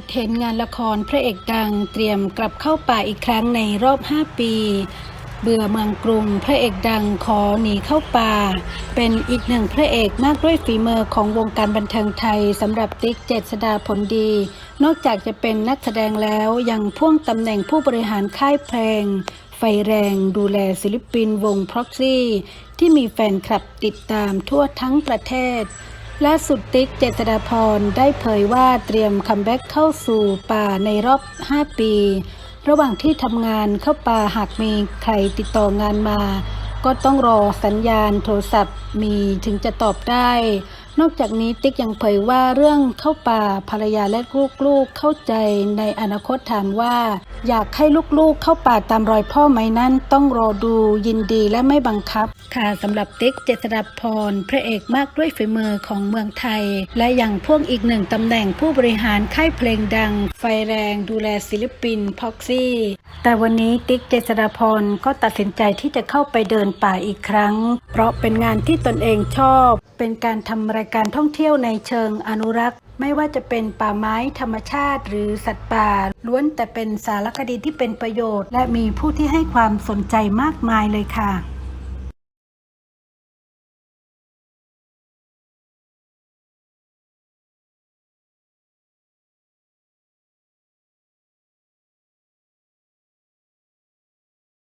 ดเห็นงานละครพระเอกดังเตรียมกลับเข้าป่าอีกครั้งในรอบ 5 ปี เบื่อเมืองกรุงพระเอกดังขอหนีเข้าป่า เป็นอีกหนึ่งพระเอกมากด้วยฝีมือของวงการบันเทิงไทยสำหรับติ๊กเจษดาผลดี นอกจากจะเป็นนักแสดงแล้วยังพ่วงตำแหน่งผู้บริหารค่ายเพลง ไฟแรงดูแลศิลปินวง Proxy ที่มีแฟนคลับติดตามทั่วทั้งประเทศ ล่าสุดติ๊กเจษฎาพรได้เผยว่าเตรียมคัมแบ็กเข้าสู่ป่าในรอบ 5 ปี ระหว่างที่ทำงานเข้าป่าหากมีใครติดต่องานมา ก็ต้องรอสัญญาณโทรศัพท์มีถึงจะตอบได้ นอกจากนี้ติ๊กยังเผยว่าเรื่องเข้าป่าภรรยาและลูกๆเข้าใจในอนาคตถามว่า อยากให้ลูกๆเข้าป่าตามรอยพ่อไหมนั้นต้องรอดูยินดีและไม่บังคับ ค่ะสำหรับติ๊กเจษฎาพรพระเอกมากด้วยฝีมือของเมืองไทย และอยังพ่วงอีกหนึ่งตำแหน่งผู้บริหารค่ายเพลงดัง ไฟแรงดูแลศิลปินพ็อกซี่แต่วันนี้ติ๊กเจษฎาพรก็ตัดสินใจที่จะเข้าไปเดินป่าอีกครั้ง เพราะเป็นงานที่ตนเองชอบ เป็นการทำรายการท่องเที่ยวในเชิงอนุรักษ์ ไม่ว่าจะเป็นป่าไม้ธรรมชาติ หรือสัตว์ป่า ล้วนแต่เป็นสารคดีที่เป็นประโยชน์ และมีผู้ที่ให้ความสนใจมากมายเลยค่ะ